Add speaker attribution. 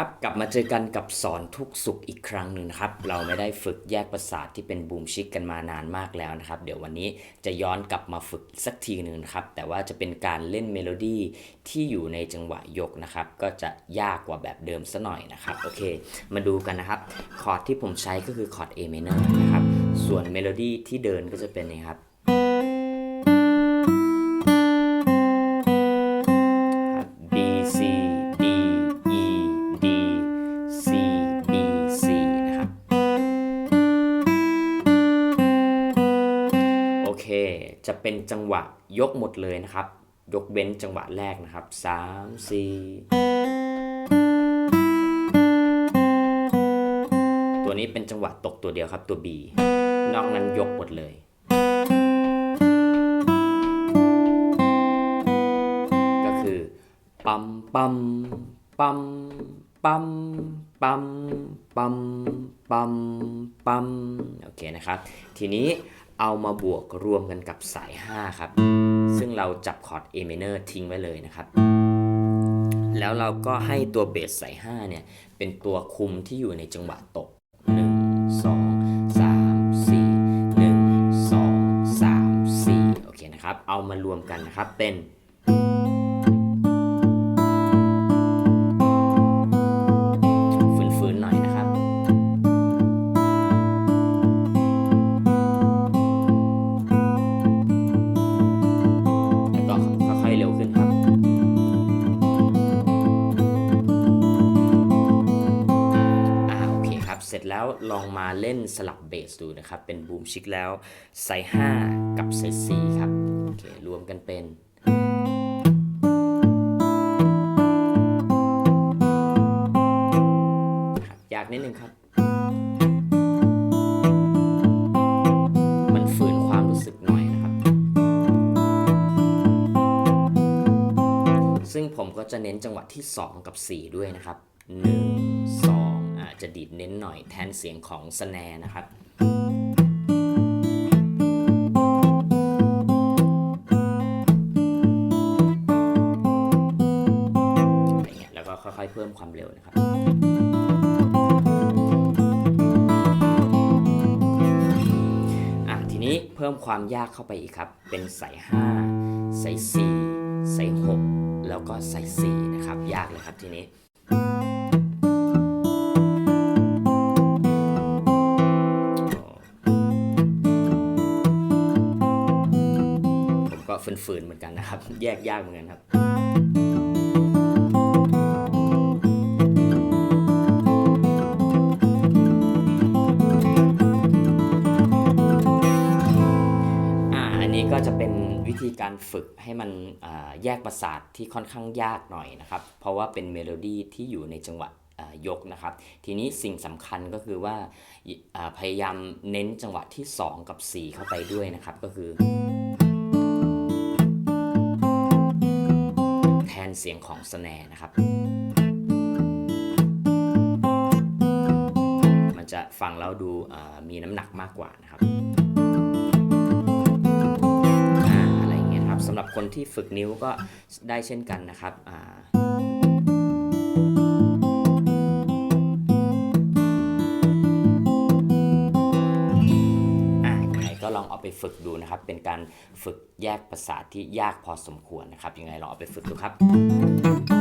Speaker 1: ครับ กลับมาเจอกันกับสอนทุกสุขอีกครั้งหนึ่งนะครับ เราไม่ได้ฝึกแยกประสาทที่เป็นบูมชิกกันมานานมากแล้วนะครับ เดี๋ยววันนี้จะย้อนกลับมาฝึกสักทีหนึ่งนะครับ แต่ว่าจะเป็นการเล่นเมโลดี้ที่อยู่ในจังหวะยกนะครับ ก็จะยากกว่าแบบเดิมซะหน่อยนะครับ โอเค มาดูกันนะครับ คอร์ดที่ผมใช้ก็คือคอร์ด A minor นะครับ ส่วนเมโลดี้ที่เดินก็จะเป็นนี่ครับครับ จะเป็นจังหวะยกหมดเลยนะครับ ยกเว้นจังหวะแรกนะครับ 3 4 ตัวนี้เป็นจังหวะตกตัวเดียวครับตัว B นอกนั้นยกหมดเลย ก็คือปัมปัมปัมปัมปัมปัมปัมปัมโอเคนะครับ ทีนี้ เอามาบวกรวมกันกับสาย 5 ครับ ซึ่งเราจับคอร์ด A minor ทิ้งไว้เลยนะครับ แล้วเราก็ให้ตัวเบสสาย 5 เนี่ย เป็นตัวคุมที่อยู่ในจังหวะตก 1 2 3 4 1 2 3 4 โอเคนะครับ เอามารวมกันนะครับเป็นฝืน บเสร็จแล้วลองมาเล่นสลับเบสดูนะครับ เป็นบูมชิกแล้วใส่5กับใส่4ครับ โอเค รวมกันเป็นครับยากนิดนึงครับ มันฝืนความรู้สึกหน่อยนะครับ ซึ่งผมก็จะเน้นจังหวะที่ 2 กับ 4 ด้วยนะครับ 1 2อา จะดีดเน้นหน่อยแทนเสียงของสแนร์นะครับอะไรเงี้ยแล้วก็ค่อยๆเพิ่มความเร็วนะครับอะทีนี้เพิ่มความยากเข้าไปอีกครับ เป็นใส่5ใส่4ใส่6แล้วก็ใส่4นะครับ ยากเลยครับทีนี้ ก็ฝืนๆเหมือนกันนะครับ แยกยากเหมือนกันครับ อ่าอันนี้ก็จะเป็นวิธีการฝึกให้มันแยกประสาทที่ค่อนข้างยากหน่อยนะครับ เพราะว่าเป็นเมโลดี้ที่อยู่ในจังหวะยกนะครับ ทีนี้สิ่งสำคัญก็คือว่าอ่าพยายามเน้นจังหวะที่ 2 กับ 4 เข้าไปด้วยนะครับก็คือ เสียงของสแนร์นะครับ มันจะฟังแล้วดูมีน้ำหนักมากกว่านะครับอ่าอะไรอย่างเงี้ยครับสำหรับคนที่ฝึกนิ้วก็ได้เช่นกันนะครับ เอาไปฝึกดูนะครับ เป็นการฝึกแยกภาษาทที่ยากพอสมควรนะครับยังไงลองเอาไปฝึกดูครับ